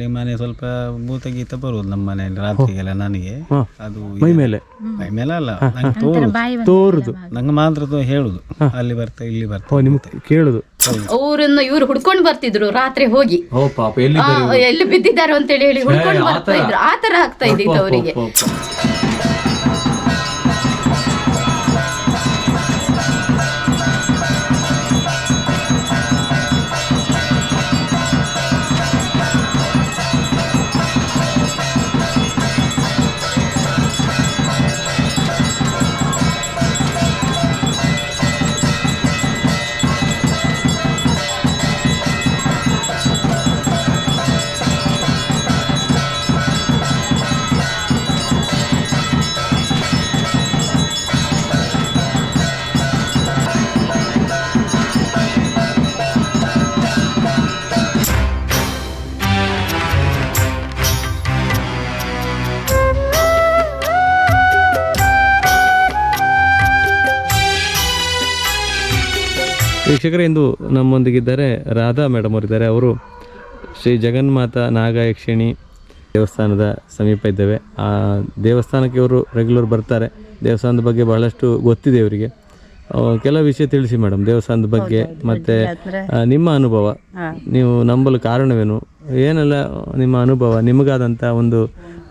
ಕಡಿಮೆ ಮನೆ ಸ್ವಲ್ಪ ಭೂತ ಗೀತ ಬರುವುದು ನಮ್ಮ ಮನೆಯಲ್ಲಿ ರಾತ್ರಿಗೆಲ್ಲ ನನಗೆ. ಹಾ. ಅದು ಮೈ ಮೇಲೆ? ಮೈ ಮೇಲೆ ಅಲ್ಲ ನಂಗೆ ತೋರುದು. ತೋರುದು. ನಂಗೆ ಮಾತ್ರ ಹೇಳುದು. ಅಲ್ಲಿ ಬರ್ತಾ ಇಲ್ಲಿ ಬರ್ತಾ ಓ ನಿಮ್ಗೆ ಕೇಳುದು? ಅವರನ್ನ ಇವ್ರು ಹುಡ್ಕೊಂಡು ಬರ್ತಿದ್ರು ರಾತ್ರಿ ಹೋಗಿ. ಓ ಪಾಪ ಎಲ್ಲಿ ಆ, ಎಲ್ಲಿ ಬಿದ್ದಿದ್ದಾರೆ ಅಂತ ಹೇಳಿ ಹೇಳಿ ಹುಡ್ಕೊಂಡು ಬರ್ತಾ ಇದ್ರು. ಆತರ ತರ ಆಗ್ತಾ ಇದ್ದಿತ್ತು ಅವರಿಗೆ. ವೀಕ್ಷಕರೇ ಇಂದು ನಮ್ಮೊಂದಿಗಿದ್ದಾರೆ ರಾಧಾ ಮೇಡಮ್ ಅವರಿದ್ದಾರೆ. ಅವರು ಶ್ರೀ ಜಗನ್ಮಾತ ನಾಗಯಕ್ಷಿಣಿ ದೇವಸ್ಥಾನದ ಸಮೀಪ ಇದ್ದೇವೆ. ಆ ದೇವಸ್ಥಾನಕ್ಕೆ ಇವರು ರೆಗ್ಯುಲರ್ ಬರ್ತಾರೆ. ದೇವಸ್ಥಾನದ ಬಗ್ಗೆ ಬಹಳಷ್ಟು ಗೊತ್ತಿದೆ ಇವರಿಗೆ ಕೆಲವು ವಿಷಯ ತಿಳಿಸಿ ಮೇಡಮ್. ದೇವಸ್ಥಾನದ ಬಗ್ಗೆ ಮತ್ತೆ ನಿಮ್ಮ ಅನುಭವ. ನೀವು ನಂಬಲು ಕಾರಣವೇನು? ಏನೆಲ್ಲ ನಿಮ್ಮ ಅನುಭವ? ನಿಮಗಾದಂಥ ಒಂದು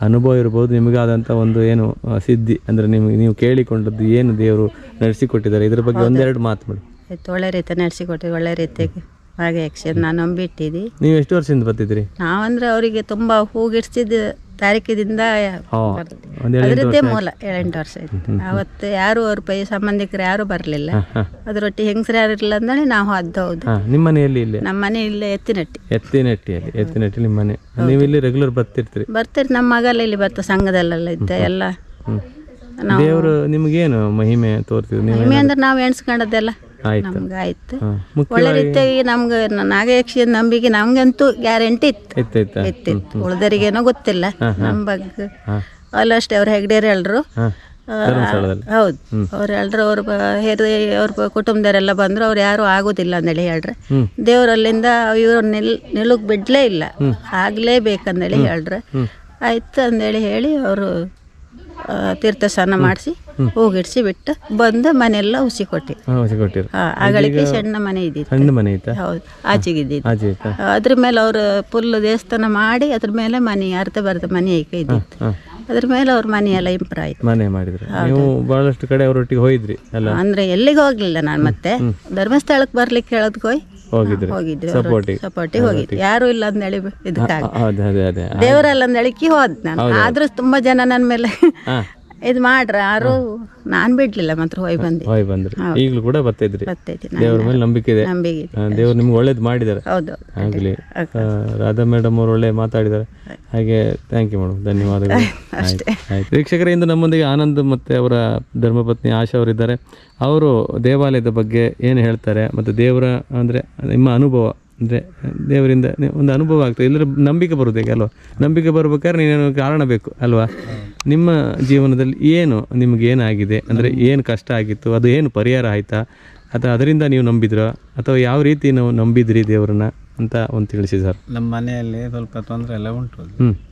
ಅನುಭವ ಇರ್ಬೋದು. ನಿಮಗಾದಂಥ ಒಂದು ಏನು ಸಿದ್ಧಿ. ಅಂದರೆ ನಿಮ್ಗೆ ನೀವು ಕೇಳಿಕೊಂಡದ್ದು ಏನು ದೇವರು ನಡೆಸಿಕೊಟ್ಟಿದ್ದಾರೆ. ಇದ್ರ ಬಗ್ಗೆ ಒಂದೆರಡು ಮಾತು ಮೇಡಮ್. ಆಯ್ತು ಒಳ್ಳೆ ರೀತಿ ನಡೆಸಿಕೊಟ್ಟಿವಿ ಒಳ್ಳೆ ರೀತಿಯಾಗಿ ಹಾಗೆ ಯಕ್ಷನ್ ನಾನು ನಂಬಿಟ್ಟಿದ್ದಿ ನೀವು ಎಷ್ಟು ವರ್ಷದಿಂದ ಬರ್ತಿದ್ರಿ ನಾವಂದ್ರೆ ಅವರಿಗೆ ತುಂಬಾ ಹೂಗಿಡ್ಸಿದ ತಾರೀಕಿದಿಂದ. ಅದರದ್ದೇ ಮೂಲ ಏಳೆಂಟು ವರ್ಷ ಆಯ್ತು. ಅವತ್ತು ಯಾರು ಅವ್ರ ಪೈ ಸಂಬಂಧಿಕರು ಯಾರು ಬರಲಿಲ್ಲ. ಅದರೊಟ್ಟಿ ಹೆಂಗಸರು ಯಾರು ಇರಲಿಲ್ಲ ಅಂದ್ರೆ ನಾವು ಅದ್ದು ಹೌದು ನಿಮ್ಮ ಮನೆಯಲ್ಲಿ ಇಲ್ಲ? ನಮ್ಮ ಮನೆ ಇಲ್ಲೇ ಎತ್ತಿನಟ್ಟಿ. ಎತ್ತಿನಟ್ಟಿಯಲ್ಲಿ ಎತ್ತಿನಟ್ಟಿ ನಿಮ್ಮ ಮನೆ. ನೀವು ಇಲ್ಲಿ ರೆಗ್ಯುಲರ್ ಬರ್ತಿರ್ತೀರಿ? ಬರ್ತೀರಿ ನಮ್ಮ ಮಗಲ್ಲ ಇಲ್ಲಿ ಬರ್ತಾ ಸಂಘದಲ್ಲೆಲ್ಲ ಇದ್ದ ಎಲ್ಲ. ದೇವರು ನಿಮಗೇನು ಮಹಿಮೆ ತೋರ್ತಿದ್ರು ಮಹಿಮೆ ಅಂದ್ರೆ ನಾವು ಎಣಿಸ್ಕೊಂಡದ್ದೆಲ್ಲ. ಆಯ್ತು. ನಮ್ಗೆ ಆಯ್ತು. ಹಾ ಒಳ್ಳೆ ಮುಖ್ಯವಾಗಿ ರೀತಿಯಾಗಿ ನಮ್ಗೆ ನಾಗಯಕ್ಷಿ ನಂಬಿಕೆ ನಮ್ಗಂತೂ ಗ್ಯಾರಂಟಿ ಇತ್ತು. ಇತ್ತು ಇತ್ತಿತ್ತು ಉಳ್ದರಿಗೇನೋ ಗೊತ್ತಿಲ್ಲ. ನಮ್ಮ ಬಗ್ಗೆ. ಅಲ್ಲ ಅಲ್ಲಷ್ಟೇ ಅವ್ರು ಹೆಗ್ಡೇರ್ ಎಲ್ರು. ಆ, ಹೌದು. ಅವ್ರು ಎಲ್ರು ಅವ್ರ ಹೇರಿ ಅವ್ರ ಕುಟುಂಬದವರೆಲ್ಲ ಬಂದ್ರು ಅವ್ರು ಯಾರು ಆಗೋದಿಲ್ಲ ಅಂದೇಳಿ ಹೇಳ್ರೆ. ದೇವರಲ್ಲಿಂದ ಇವ್ರು ನಿಲ್ ನಿಲುಕ್ ಬಿಡ್ಲೇ ಇಲ್ಲ ಆಗ್ಲೇಬೇಕಂದೇಳಿ ಹೇಳ್ರೆ. ಆಯ್ತು ಅಂದೇಳಿ ಹೇಳಿ ಅವರು ತೀರ್ಥ ಸ್ನಾನ ಮಾಡಿಸಿ. ಹೋಗಿಡ್ಸಿ ಬಿಟ್ಟು ಬಂದು ಮನೆಲ್ಲ ಹುಸಿ ಕೊಟ್ಟಿ. ಹಾ ಹೊಸ ಕೊಟ್ಟಿರು. ಆ, ಆಗಳಿಗೆ ಸಣ್ಣ ಮನೆ ಇದ್ದಿತ್ತು. ಸಣ್ಣ ಮನೆ ಹೌದು ಆಚೆಗಿದ್ದಿತ್ತು. ಆಚೆ ಅದ್ರ ಮೇಲೆ ಅವರು ಫುಲ್ ದೇವಸ್ಥಾನ ಮಾಡಿ ಅದ್ರ ಮೇಲೆ ಮನೆ ಅರ್ಧ ಬರ್ಧ ಮನೆ ಐಕ ಇದ್ದಿತ್ತು. ಹಾ. ಅದ್ರ ಮೇಲೆ ಅವ್ರ ಮನೆ ಎಲ್ಲ ಇಂಪ್ರೂವ್ ಆಯ್ತು. ಮನೆ ಮಾಡಿದ್ರು. ನೀವು ಬಹಳಷ್ಟು ಕಡೆ ಅವರೊಟ್ಟಿಗೆ ಹೋಗಿದ್ರಿ ಅಲ್ಲ ಅಂದ್ರೆ ಎಲ್ಲಿಗೆ ಹೋಗ್ಲಿಲ್ಲ ನಾನು ಮತ್ತೆ. ಧರ್ಮಸ್ಥಳಕ್ಕೆ ಬರ್ಲಿಕ್ಕೆ ಹೇಳೋದಕ್ಕೆ ಹೋಯ್. ಹೋಗಿದ್ರಿ. ಹೋಗಿದ್ವಿ. ಸಪೋರ್ಟಿಗೆ. ಸಪೋರ್ಟಿಗೆ ಹೋಗಿದ್ವಿ. ಯಾರು ಇಲ್ಲ ಅಂದೇಳಿ ಇದಕ್ಕಾಗ. ಹೌದು ಅದೇ ಅದೇ ದೇವರಲ್ಲ ಅಂದೇಳಿಕ್ಕೆ ಹೋದ್ ನಾನು ಆದ್ರೂ ತುಂಬಾ ಜನ ನನ್ನ ಮೇಲೆ ಹಾ. ಇದು ಮಾಡ್ರ ಯಾರು? ನಾನ್ ಬಿಡ್ಲಿಲ್ಲ ಮಾತ್ರ ಹೋಯ್ ಬಂದೆ ಹೋಯ್ ಬಂದ್ರಿ. ಈಗಲೂ ಕೂಡ ಬರ್ತಿದ್ರಿ ಬರ್ತೈತಿ ದೇವ್ರ ಮೇಲೆ ನಂಬಿಕೆ ಇದೆ. ನಂಬಿಕೆ ದೇವ್ರು ನಿಮ್ಗೆ ಒಳ್ಳೇದು ಮಾಡಿದ್ದಾರೆ. ಹೌದು ಆಗಲಿ. ರಾಧಾ ಮೇಡಮ್ ಅವ್ರು ಒಳ್ಳೆ ಮಾತಾಡಿದ್ದಾರೆ. ಹಾಗೆ ಥ್ಯಾಂಕ್ ಯು ಮೇಡಮ್ ಧನ್ಯವಾದಗಳು. ಆಯ್ತು ವೀಕ್ಷಕರೇ ಇಂದು ನಮ್ಮೊಂದಿಗೆ ಆನಂದ್ ಮತ್ತೆ ಅವರ ಧರ್ಮಪತ್ನಿ ಆಶಾ ಅವರಿದ್ದಾರೆ. ಅವರು ದೇವಾಲಯದ ಬಗ್ಗೆ ಏನು ಹೇಳ್ತಾರೆ ಮತ್ತು ದೇವರ ಅಂದರೆ ನಿಮ್ಮ ಅನುಭವ. ಅಂದರೆ ದೇವರಿಂದ ಒಂದು ಅನುಭವ ಆಗ್ತದೆ. ಇಲ್ಲದ್ರೆ ನಂಬಿಕೆ ಬರುವುದೇಗೆ ಅಲ್ವಾ? ನಂಬಿಕೆ ಬರ್ಬೇಕಾದ್ರೆ ನೀನೇನು ಕಾರಣ ಬೇಕು ಅಲ್ವಾ? ನಿಮ್ಮ ಜೀವನದಲ್ಲಿ ಏನು ನಿಮ್ಗೆ ಏನಾಗಿದೆ? ಅಂದರೆ ಏನು ಕಷ್ಟ ಆಗಿತ್ತು? ಅದು ಏನು ಪರಿಹಾರ ಆಯಿತಾ? ಅಥವಾ ಅದರಿಂದ ನೀವು ನಂಬಿದ್ರ? ಅಥವಾ ಯಾವ ರೀತಿ ನಾವು ನಂಬಿದ್ರಿ ದೇವರನ್ನ ಅಂತ ಒಂದು ತಿಳಿಸಿ ಸರ್. ನಮ್ಮ ಮನೆಯಲ್ಲಿ ಸ್ವಲ್ಪ ತೊಂದರೆ ಎಲ್ಲ ಉಂಟು.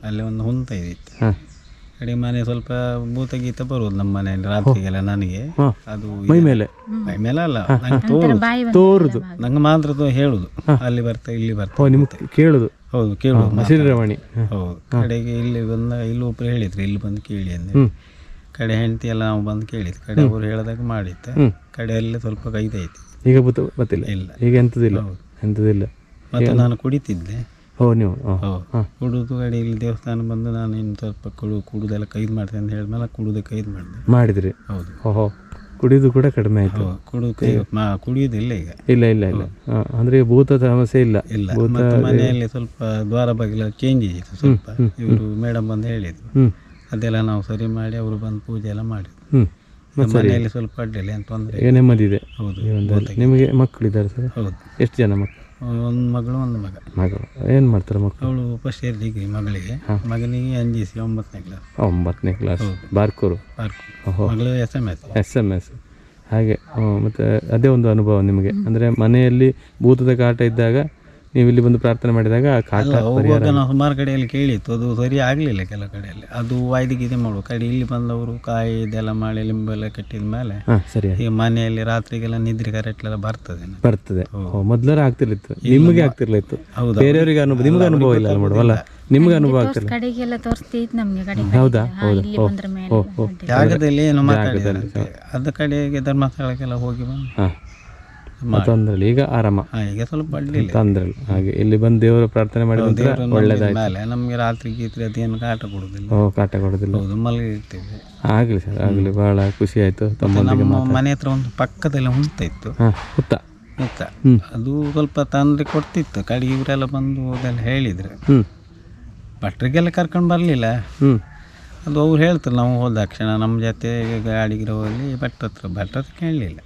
ಅಲ್ಲಿ ಒಂದು ಹುಂತ ಇದಿತ್ತು ಹಾಂ. ಕಡೆ ಮನೆ ಸ್ವಲ್ಪ ಭೂತ ಗೀತ ಬರುವುದು ನಮ್ಮ ಮನೆಯಲ್ಲಿ ರಾತ್ರಿಗೆಲ್ಲ ನನಗೆ. ಹಾಂ ಅದು ಮೈ ಮೇಲೆ? ಮೈ ಮೇಲೆ ಅಲ್ಲ ನಂಗೆ ತೋರುದು. ತೋರುದು. ನಂಗೆ ಮಾತ್ರ ತೋ- ಹೇಳುದು. ಅಲ್ಲಿ ಬರ್ತಾ ಇಲ್ಲಿ ಬರ್ತಾ ಓ ನಿಮ್ಗೆ ಕೇಳುದು? ಹೌದು ಕೇಳುದು ಶ್ರೀರಮಣಿ ಹೌದು ಕಡೆಗೆ ಇಲ್ಲಿ ಬಂದ ಇಲ್ಲಿ ಒಬ್ರು ಹೇಳಿದ್ರು ಇಲ್ಲಿ ಬಂದು ಕೇಳಿ ಅಂದ್ರೆ ಕಡೆ ಹೆಂಡತಿ ಎಲ್ಲ ನಾವು ಬಂದು ಕೇಳಿದ್ದು ಕಡೆ ಅವ್ರು ಹೇಳಿದಾಗ ಮಾಡಿತ್ತು ಹ್ಮ್. ಕಡೆಯಲ್ಲಿ ಸ್ವಲ್ಪ ಕೈದೈತಿ ಈಗ ಗೊತ್ತು ಗೊತ್ತಿಲ್ಲ ಇಲ್ಲ. ಈಗ ಎಂಥದಿಲ್ಲ ಎಂತದಿಲ್ಲ? ಮತ್ತೆ ನಾನು ಕುಡಿತಿದ್ದೆ. ಓ ನೀವು ಕುಡಿದು ಇಲ್ಲಿ ದೇವಸ್ಥಾನ ಬಂದು ನಾನು ಇನ್ನು ಸ್ವಲ್ಪ ಕುಡು ಕುಡುದೆಲ್ಲ ಕೈದು ಮಾಡ್ತೇನೆ ಅಂತ ಹೇಳಿದ್ಮೇಲೆ ಕುಡುದು ಕೈದು ಮಾಡಿದೆ. ಮಾಡಿದ್ರಿ? ಹೌದು. ಓಹೋ ಕುಡಿದು ಕೂಡ ಕಡಿಮೆ ಆಯ್ತು. ಕುಡಿದು ಕುಡು ಕೈ ಮಾ ಕುಡಿಯೋದಿಲ್ಲ ಈಗ. ಇಲ್ಲ ಇಲ್ಲ ಇಲ್ಲ. ಅಂದ್ರೆ ಭೂತದ ಸಮಸ್ಯೆ ಇಲ್ಲ. ಇಲ್ಲ ಮತ್ತು ಮನೆಯಲ್ಲಿ ಸ್ವಲ್ಪ ದ್ವಾರ ಬಾಗಿಲ ಚೇಂಜ್ ಆಯಿತು ಸ್ವಲ್ಪ. ಇವರು ಮೇಡಮ್ ಬಂದು ಹೇಳಿದ್ರು. ಅದೆಲ್ಲ ನಾವು ಸರಿ ಮಾಡಿ ಅವರು ಬಂದು ಪೂಜೆ ಎಲ್ಲ ಮಾಡಿದ್ರು. ಮನೆಯಲ್ಲಿ ಸ್ವಲ್ಪ ಅಡ್ಡಿಲ್ಲ ಏನು ತೊಂದರೆ ನೆಮ್ಮದಿ ಇದೆ. ಹೌದು ನಿಮಗೆ ಮಕ್ಕಳಿದ್ದಾರೆ ಸರ್? ಹೌದು. ಎಷ್ಟು ಜನ ಮಕ್ಕಳು? ಒಂದು ಮಗಳು ಒಂದು ಮಗ. ಮಗಳು. ಏನು ಮಾಡ್ತಾರೆ ಮಕ್ಕಳು? ಅವಳು ಫಸ್ಟ್ ಇಯರ್ ಡಿಗ್ರಿ ಮಗಳಿಗೆ. ಮಗನಿಗೆ ಅಂಜಿಸಿ ಒಂಬತ್ತನೇ ಕ್ಲಾಸ್ ಒಂಬತ್ತನೇ ಕ್ಲಾಸ್ ಬಾರ್ಕೂರು. ಬಾರ್ಕೂರು. ಮಗಳು S M S S M S ಹಾಗೆ ಮತ್ತೆ ಅದೇ ಒಂದು ಅನುಭವ ನಿಮಗೆ. ಅಂದರೆ ಮನೆಯಲ್ಲಿ ಭೂತದ ಕಾಟ ಇದ್ದಾಗ ನೀವು ಇಲ್ಲಿ ಬಂದು ಪ್ರಾರ್ಥನೆ ಮಾಡಿದಾಗ ಆ ಕಾಟ ಅಲ್ಲ ಹೋಗುವಾಗ ನಾವು ಸುಮಾರು ಕಡೆಯಲ್ಲಿ ಕೇಳಿತ್ತು. ಅದು ಸರಿ ಆಗಲಿಲ್ಲ ಕೆಲವು ಕಡೆಯಲ್ಲಿ. ಅದು ವಾಯ್ದಿಗೆ ಇದೆ ಮಾಡುವ ಕಡೆ. ಇಲ್ಲಿ ಬಂದವರು ಕಾಯಿ ಇದೆಲ್ಲ ಮಾಡಿ ಲಿಂಬೆಲ್ಲ ಕಟ್ಟಿದ ಮೇಲೆ ಹಾ ಸರಿ. ಈ ಮನೆಯಲ್ಲಿ ರಾತ್ರಿಗೆಲ್ಲ ನಿದ್ರೆ ಕರೆಕ್ಟ್ಲೆಲ್ಲ ಬರ್ತದೆ. ಬರ್ತದೆ. ಓ, ಮೊದ್ಲರ ಆಗ್ತಿರ್ಲಿತ್ತು. ನಿಮಗೆ ಆಗ್ತಿರ್ಲಿತ್ತು. ಹೌದು. ಬೇರೆಯವರಿಗೆ ಅನುಭವ ನಿಮ್ಗೆ ಅನುಭವ ಇಲ್ಲ ಅಲ್ಲ? ಅಲ್ಲ ನಿಮ್ಗೆ ಅನುಭವ ಆಗ್ತಿಲ್ಲ ಕಡೆಗೆಲ್ಲ ನಮ್ಗೆ ಕಡೆ ಹೌದಾ? ಹೌದು? ಇಲ್ಲಿ ಬಂದ್ರ ಮೇಲೆ ಜಾಗದಲ್ಲಿ ಏನು ಮಾತಾಡಿದಂತೆ ಅದ ಕಡೆಗೆ ಧರ್ಮಸ್ಥಳಕ್ಕೆಲ್ಲ ಹೋಗಿ ಬಂದು ಹಾ. ತೊಂದ್ರೆ ಈಗ ಆರಾಮ. ಈಗ ಸ್ವಲ್ಪ ಅಡ್ಡಿಲ್ಲ ತೊಂದ್ರೆ ಇಲ್ಲ ಹಾಗೆ ಇಲ್ಲಿ ಬಂದು ದೇವರ ಪ್ರಾರ್ಥನೆ ಮಾಡಿದ್ರೆ ಒಳ್ಳೇದಾಯ್ತು. ಮೇಲೆ ನಮಗೆ ರಾತ್ರಿ ಗೀತ್ರಿ ಅದೇನು ಕಾಟ ಕೊಡುದಿಲ್ಲ. ಓ ಕಾಟ ಕೊಡೋದಿಲ್ಲ. ಹೌದು ಮಲಗಿರ್ತೇವೆ ಆಗ್ಲಿ ಸರ್ ಆಗ್ಲಿ ಬಹಳ ಖುಷಿ ಆಯ್ತು ತಮ್ಮ ನಮ್ಮ ಮನೆ ಹತ್ರ ಒಂದು ಪಕ್ಕದಲ್ಲಿ ಹುಂತ ಇತ್ತು. ಹುತ್ತ. ಹುತ್ತ. ಅದು ಸ್ವಲ್ಪ ತೊಂದರೆ ಕೊಡ್ತಿತ್ತು. ಕಡೆಗೆ ಇವರೆಲ್ಲ ಬಂದು ಅದೆಲ್ಲ ಹೇಳಿದ್ರು. ಭಟ್ರಿಗೆಲ್ಲ ಕರ್ಕೊಂಡು ಬರಲಿಲ್ಲ. ಹ್ಮ್. ಅದು ಅವ್ರು ಹೇಳ್ತಾರೆ ನಾವು ಹೋದ ಕ್ಷಣ ನಮ್ಮ ಜೊತೆ ಗಾಡಿಗಿರೋಲ್ಲಿ ಭಟ್ರ ಹತ್ರ ಭಟ್ರ ಹತ್ರ ಕೇಳಲಿಲ್ಲ.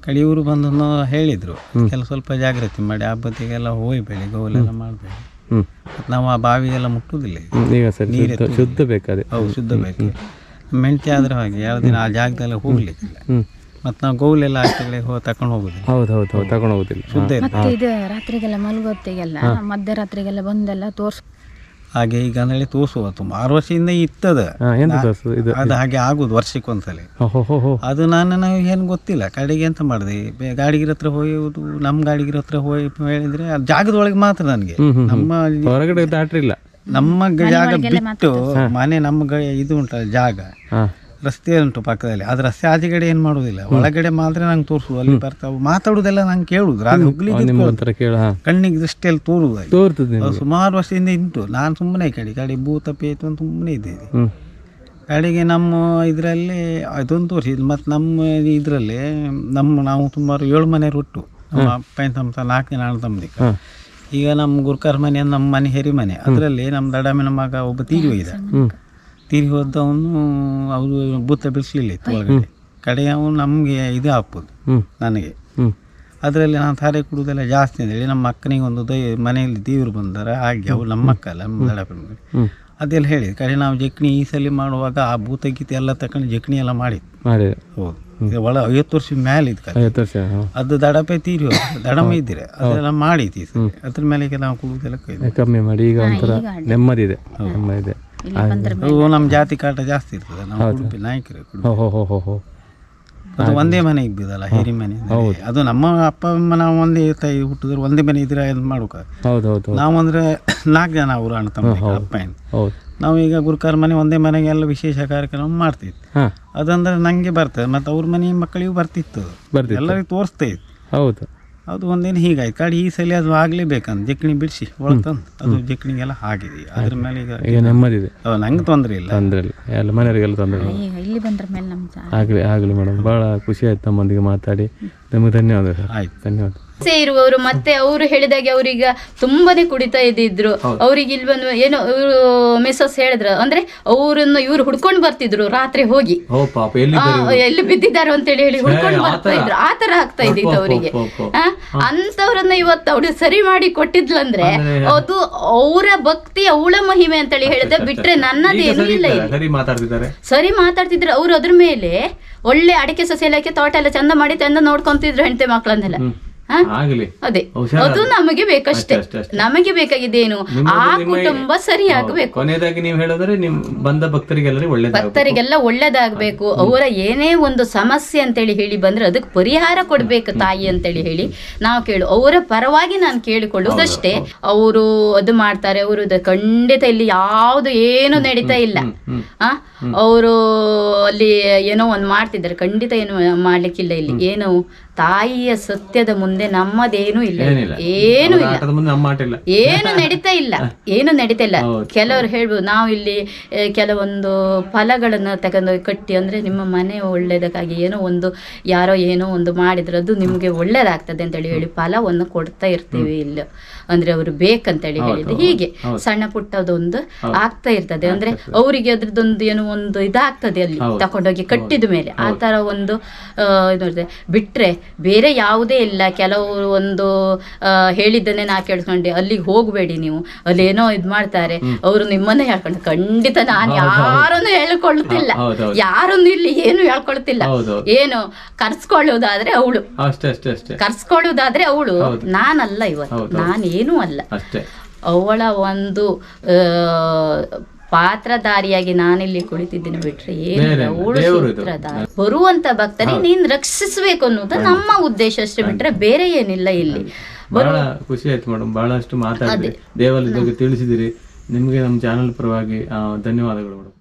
ಹ್ಮ್ ಕಡೆ ಬಂದು ಹೇಳಿದ್ರು. ಕೆಲ ಸ್ವಲ್ಪ ಜಾಗೃತಿ ಮಾಡಿ ಹಬ್ಬತ್ತಿಗೆಲ್ಲ ಹೋಯ್ಬೇಡಿ ಗೋಲೆಲ್ಲ ಮಾಡಬೇಡಿ. ಮತ್ತು ನಾವು ಆ ಬಾವಿಗೆಲ್ಲ ಮುಟ್ಟುವುದಿಲ್ಲ ಈಗ. ಸರಿ ಶುದ್ಧ ಬೇಕಾದ್ರೆ. ಬೇಕಾದೆ ಹೌದು ಶುದ್ಧ ಬೇಕು ಮೆಂತೆ ಆದ್ರೆ ಹಾಗೆ ಎರಡು ದಿನ ಆ ಜಾಗದಲ್ಲಿ ಹೋಗ್ಲಿಕ್ಕಿಲ್ಲ. ಮತ್ತೆ ನಾವು ಗೌಲೆಲ್ಲ ಎಲ್ಲ ಆಚೆಗಳಿಗೆ ಹೋಗಿ ತಕೊಂಡು ಹೋಗುದಿಲ್ಲ. ಹೌದು ಹೌದು ಹೌದು ತಗೊಂಡು ಹೋಗುದಿಲ್ಲ. ಶುದ್ಧ ಇದು ರಾತ್ರಿಗೆಲ್ಲ ಮಲಗೋತ್ತಿಗೆಲ್ಲ ಮಧ್ಯರಾತ್ರಿಗೆಲ್ಲ ಬಂದೆಲ್ಲ ತೋರ್ಸ್ ಹಾಗೆ ಈಗ ಅಂದೇಳಿ ತೋರಿಸುವ ಆರು ವರ್ಷದಿಂದ ಇತ್ತದ. ಅದು ಹಾಗೆ ಆಗುದು ವರ್ಷಕ್ಕೊಂದ್ಸಲಿ. ಅದು ನಾನು ನಾವು ಏನು ಗೊತ್ತಿಲ್ಲ ಕಡೆಗೆ ಎಂತ ಮಾಡಿದೆ? ಗಾಡಿಗಿರ ಹತ್ರ ಹೋಗುವುದು ನಮ್ಮ ಗಾಡಿಗಿರ ಹತ್ರ ಹೋಗಿ ಹೇಳಿದ್ರೆ ಆ ಜಾಗದೊಳಗೆ ಮಾತ್ರ ನನಗೆ. ನಮ್ಮ ಹೊರಗಡೆ ದಾಟ್ರಿಲ್ಲ. ನಮ್ಮ ಜಾಗ ಬಿಟ್ಟು ಮನೆ ನಮ್ಮ ಗ ಇದು ಉಂಟಲ್ಲ ಜಾಗ. ರಸ್ತೆ ಉಂಟು ಪಕ್ಕದಲ್ಲಿ. ಅದು ರಸ್ತೆ ಆಚೆಗಡೆ ಏನು ಮಾಡುವುದಿಲ್ಲ ಒಳಗಡೆ ಮಾತ್ರ ನಂಗೆ ತೋರಿಸುದು. ಅಲ್ಲಿ ಬರ್ತಾವೆ. ಮಾತಾಡುದೆಲ್ಲ ನಂಗೆ ಕೇಳುದು. ರಾತ್ರಿ ಹುಗ್ಲಿ ಕಣ್ಣಿಗೆ ದೃಷ್ಟಿಯಲ್ಲಿ ತೋರುದು. ಸುಮಾರು ವರ್ಷದಿಂದ ಇತ್ತು ನಾನು ಸುಮ್ಮನೆ ಕಡೆ ಕಡೆ ಭೂತ ಪೇತು ಅಂತ ಸುಮ್ಮನೆ ಇದ್ದಿದ್ದೆ ಹ್ಮ್. ಕಡೆಗೆ ನಮ್ಮ ಇದರಲ್ಲಿ ಅದೊಂದು ತೋರಿಸಿದ್ದು ಮತ್ತು ನಮ್ಮ ಇದರಲ್ಲಿ ನಮ್ಮ ನಾವು ಸುಮಾರು ಏಳು ಮನೆ ರೊಟ್ಟು ನಮ್ಮ ಅಪ್ಪ ತಮ್ಮ ನಾಲ್ಕು ಜನ ತಮ್ಮದಿಕ್ಕ ಈಗ ನಮ್ಮ ಗುರುಕರ್ ಮನೆ ನಮ್ಮ ಮನೆ ಹೆರಿ ಮನೆ. ಅದರಲ್ಲಿ ನಮ್ಮ ದಡಮಿನ ಮಗ ಒಬ್ಬ ತೀರಿ ಹೋಗಿದ್ದ ತೀರಿ ಹೋದವನು ಅವರು ಭೂತ ಬಿಡಿಸ್ಲಿಲ್ಲ ಇತ್ತು ಒಳಗಡೆ. ಕಡೆ ಅವನು ನಮಗೆ ಇದು ಹಾಕ್ಬೋದು ನನಗೆ. ಅದರಲ್ಲಿ ನಾನು ತಾರೆ ಕುಡುವುದೆಲ್ಲ ಜಾಸ್ತಿ ಅಂತೇಳಿ ನಮ್ಮ ಅಕ್ಕನಿಗೆ ಒಂದು ದೈ ಮನೆಯಲ್ಲಿ ದೇವರು ಬಂದಾರೆ ಹಾಗೆ ಅವ್ರು ನಮ್ಮ ಅಕ್ಕ ಅಲ್ಲ ನಮ್ಮ ದಡಪಿನ ಅದೆಲ್ಲ ಹೇಳಿ ಕಡೆ ನಾವು ಜಕ್ಣಿ ಈ ಸಲ ಮಾಡುವಾಗ ಆ ಭೂತ ಗೀತೆ ಎಲ್ಲ ತಕೊಂಡು ಜಕ್ಣಿ ಎಲ್ಲ ಮಾಡಿದ್ದು ಮಾಡಿ ಹೌದು. ಒಳ ಐವತ್ತು ವರ್ಷ ಮೇಲೆ ವರ್ಷ ಅದು ದಡಪೆ ತೀರಿ ಹೋದ ದಡಮ ಇದ್ದೀರಿ. ಅದೆಲ್ಲ ಮಾಡಿತ್ತು ಅದ್ರ ಮೇಲೆ ನಾವು ಕುಡುವುದೆಲ್ಲ ಕೈ ಕಮ್ಮಿ ಮಾಡಿ. ಈಗ ಒಂಥರ ನೆಮ್ಮದಿ ಇದೆ. ನೆಮ್ಮದಿ ಇದೆ. ನಮ್ಮ ಜಾತಿ ಕಾಟ ಜಾಸ್ತಿ ಇರ್ತದೆ. ನಾವು ಉಡುಪಿ ನಾಯಕರು ಕುಡುಪಿ. ಹೋ ಹೋ ಹೋ ಹೋ ಹೋ. ಅದು ಒಂದೇ ಮನೆ ಇದ್ದಲ್ಲ ಹಿರಿ ಮನೆ ಅದು ನಮ್ಮ ಅಪ್ಪ ಅಮ್ಮ ನಾವು ಒಂದೇ ತಾಯಿ ಹುಟ್ಟಿದ್ರು ಒಂದೇ ಮನೆ ಇದ್ರೆ ಇದು ಮಾಡೋಕ ಹೌದು ಹೌದು ಹೌದು. ನಾವು ಅಂದ್ರೆ ನಾಲ್ಕು ಜನ ಅವರು ಅಣ್ಣ ತಮ್ಮ ಅಪ್ಪ ನಾವು ಈಗ ಗುರುಕಾರ ಮನೆ ಒಂದೇ ಮನೆಗೆಲ್ಲ ವಿಶೇಷ ಕಾರ್ಯಕ್ರಮ ಮಾಡ್ತಿತ್ತು ಅದಂದ್ರೆ ನಂಗೆ ಬರ್ತದೆ ಮತ್ತೆ ಅವ್ರ ಮನೆ ಮಕ್ಕಳಿಗೂ ಬರ್ತಿತ್ತು. ಬರ್ತಿತ್ತು. ಎಲ್ಲರಿಗೂ ತೋರಿಸ್ತಾ ಇತ್ತು ಹೌದು. ಅದು ಒಂದಿನ ಹೀಗಾಯ್ತು. ಕಾಡಿ ಈ ಸಲ ಅದು ಆಗಲೇಬೇಕಂತ ಜಕ್ಣಿ ಬಿಡಿಸಿ ಒಳಗೆ ತಂದು. ಅದು ಜಕ್ಣಿಗೆಲ್ಲ ಆಗಿದೆ. ಅದ್ರ ಮೇಲೆ ಈಗ ಈಗ ನೆಮ್ಮದಿ ಇದೆ ಅದು ನಂಗೆ ತೊಂದರೆ ಇಲ್ಲ. ತೊಂದರೆ ಇಲ್ಲ. ಎಲ್ಲ ಮನೆಯವರಿಗೆಲ್ಲ ತೊಂದರೆ ಇಲ್ಲ. ಈಗ ಇಲ್ಲಿ ಬಂದ್ರ ಮೇಲೆ ನಮ್ಗೆ ಆಗಲಿ ಆಗಲಿ ಮೇಡಮ್. ಭಾಳ ಖುಷಿ ಆಯ್ತು ತಮ್ಮೊಂದಿಗೆ ಮಾತಾಡಿ. ನಮಗೆ ಧನ್ಯವಾದ ಸರ್. ಆಯ್ತು. ಧನ್ಯವಾದ. ಇರುವವರು ಮತ್ತೆ ಅವರು ಹೇಳಿದಾಗೆ ಅವ್ರೀಗ ತುಂಬಾನೇ ಕುಡಿತಾ ಇದ್ದಿದ್ರು. ಅವ್ರಿಗೆ ಇಲ್ಲಿ ಬಂದು ಏನೋ ಇವರು ಮಿಸಸ್ ಹೇಳಿದ್ರು ಅಂದ್ರೆ ಅವರನ್ನು ಇವ್ರು ಹುಡ್ಕೊಂಡು ಬರ್ತಿದ್ರು ರಾತ್ರಿ ಹೋಗಿ. ಎಲ್ಲಿ ಬಿದ್ದಿದ್ದಾರೆ ಅಂತ ಹೇಳಿ ಹುಡ್ಕೊಂಡು ಬರ್ತಾ ಇದ್ರು. ಆತರ ತರ ಆಗ್ತಾ ಇದ್ದಿತ್ತು ಅವರಿಗೆ. ಅಂತವ್ರನ್ನ ಇವತ್ತು ಅವಳು ಸರಿ ಮಾಡಿ ಕೊಟ್ಟಿದ್ಲಂದ್ರೆ ಅದು ಅವರ ಭಕ್ತಿ ಅವಳ ಮಹಿಮೆ ಅಂತೇಳಿ ಹೇಳಿದ್ರೆ ಬಿಟ್ರೆ ನನ್ನದೇನು ಇಲ್ಲ. ಸರಿ ಮಾತಾಡ್ತಿದ್ರೆ. ಅವ್ರು ಅದ್ರ ಮೇಲೆ ಒಳ್ಳೆ ಅಡಿಕೆ ಸಸಿ ಎಲ್ಲಕ್ಕೆ ತೋಟ ಎಲ್ಲ ಚಂದ ಮಾಡಿ ಚಂದ ನೋಡ್ಕೊಂತಿದ್ರು ಹೆಂಡತಿ ಮಕ್ಕಳನ್ನೆಲ್ಲ ಅದೇ. ಅದು ನಮಗೆ ಬೇಕಷ್ಟೇ. ನಮಗೆ ಬೇಕಾಗಿದ್ದೇನು? ಆ ಕುಟುಂಬ ಸರಿಯಾಗಬೇಕು. ಕೊನೆಯದಾಗಿ ನೀವು ಹೇಳಿದ್ರೆ ನಿಮ್ ಬಂದ ಭಕ್ತರಿಗೆಲ್ಲರಿಗೂ ಒಳ್ಳೆ ಭಕ್ತರಿಗೆಲ್ಲ ಒಳ್ಳೇದಾಗಬೇಕು. ಅವರ ಏನೇ ಒಂದು ಸಮಸ್ಯೆ ಅಂತೇಳಿ ಹೇಳಿ ಬಂದ್ರೆ ಅದಕ್ಕೆ ಪರಿಹಾರ ಕೊಡ್ಬೇಕು ತಾಯಿ ಅಂತೇಳಿ ಹೇಳಿ. ನಾವು ಕೇಳು. ಅವರ ಪರವಾಗಿ ನಾನು ಕೇಳಿಕೊಳ್ಳುವುದಷ್ಟೇ. ಅವರು ಅದು ಮಾಡ್ತಾರೆ. ಅವರು ಖಂಡಿತ ಇಲ್ಲಿ ಯಾವುದು ಏನು ನಡೀತಾ ಇಲ್ಲ. ಆ? ಅವರು ಅಲ್ಲಿ ಏನೋ ಒಂದು ಮಾಡ್ತಿದ್ದಾರೆ. ಖಂಡಿತ ಏನು ಮಾಡ್ಲಿಕ್ಕಿಲ್ಲ ಇಲ್ಲಿ. ಏನು ತಾಯಿಯ ಸತ್ಯದ ಮುಂದೆ ನಮ್ಮದೇನು ಇಲ್ಲ. ಏನು ಇಲ್ಲ. ಏನು ನಡೀತಾ ಇಲ್ಲ. ಏನು ನಡೀತಾ ಇಲ್ಲ. ಕೆಲವರು ಹೇಳ್ಬೋದು ನಾವು ಇಲ್ಲಿ ಕೆಲವೊಂದು ಫಲಗಳನ್ನು ತಗೊಂಡು ಕಟ್ಟಿ ಅಂದ್ರೆ ನಿಮ್ಮ ಮನೆ ಒಳ್ಳೇದಕ್ಕಾಗಿ ಏನೋ ಒಂದು ಯಾರೋ ಏನೋ ಒಂದು ಮಾಡಿದ್ರೆ ಅದು ನಿಮಗೆ ಒಳ್ಳೇದಾಗ್ತದೆ ಅಂತೇಳಿ ಹೇಳಿ ಫಲವನ್ನು ಕೊಡ್ತಾ ಇರ್ತೀವಿ ಇಲ್ಲ. ಅಂದ್ರೆ ಅವರು ಬೇಕಂತೇಳಿ ಹೇಳಿದ್ರೆ ಹೀಗೆ. ಸಣ್ಣ ಪುಟ್ಟದೊಂದು ಆಗ್ತಾ ಇರ್ತದೆ. ಅಂದ್ರೆ ಅವರಿಗೆ ಅದ್ರದ್ದೊಂದು ಏನೋ ಒಂದು ಇದಾಗ್ತದೆ ಅಲ್ಲಿ. ತಕೊಂಡೋಗಿ ಕಟ್ಟಿದ ಮೇಲೆ ಆ ತರ ಒಂದು ಇದು ಬಿಟ್ರೆ ಬೇರೆ ಯಾವುದೇ ಇಲ್ಲ. ಕೆಲವು ಒಂದು ಹೇಳಿದ್ದನ್ನೇ ನಾ ಕೇಳ್ಕೊಂಡೆ. ಅಲ್ಲಿಗೆ ಹೋಗಬೇಡಿ ನೀವು. ಅಲ್ಲೇನೋ ಇದು ಮಾಡ್ತಾರೆ. ಅವರು ನಿಮ್ಮನ್ನೇ ಹೇಳ್ಕೊಂಡು ಖಂಡಿತ ನಾನು ಯಾರನ್ನು ಹೇಳ್ಕೊಳ್ತಿಲ್ಲ. ಯಾರನ್ನು ಇಲ್ಲಿ ಏನು ಹೇಳ್ಕೊಳ್ತಿಲ್ಲ. ಏನು ಕರ್ಸ್ಕೊಳ್ಳೋದಾದ್ರೆ ಅವಳು. ಕರ್ಸ್ಕೊಳ್ಳೋದಾದ್ರೆ ಅವಳು. ನಾನಲ್ಲ ಇವತ್ತು. ನಾನೇನೂ ಅಲ್ಲ. ಅವಳ ಒಂದು ಪಾತ್ರಧಾರಿಯಾಗಿ ನಾನಿಲ್ಲಿ ಕುಳಿತಿದ್ದೀನಿ ಬಿಟ್ರೆ ಏನು ಬೇರೆ ಅವಳು ಸೂತ್ರಧಾರಿ ಬರುವಂತ ಭಕ್ತರಿ ನೀನ್ ರಕ್ಷಿಸಬೇಕು ಅನ್ನೋದು ನಮ್ಮ ಉದ್ದೇಶ ಅಷ್ಟೇ ಬಿಟ್ರೆ ಬೇರೆ ಏನಿಲ್ಲ ಇಲ್ಲಿ. ಬಹಳ ಖುಷಿ ಆಯ್ತು ಮೇಡಮ್ ಬಹಳಷ್ಟು ಮಾತಾಡಿದ್ರಿ. ದೇವಾಲಯದ ಬಗ್ಗೆ ತಿಳಿಸಿದಿರಿ. ನಿಮಗೆ ನಮ್ಮ ಚಾನಲ್ ಪರವಾಗಿ ಧನ್ಯವಾದಗಳು ಮೇಡಮ್.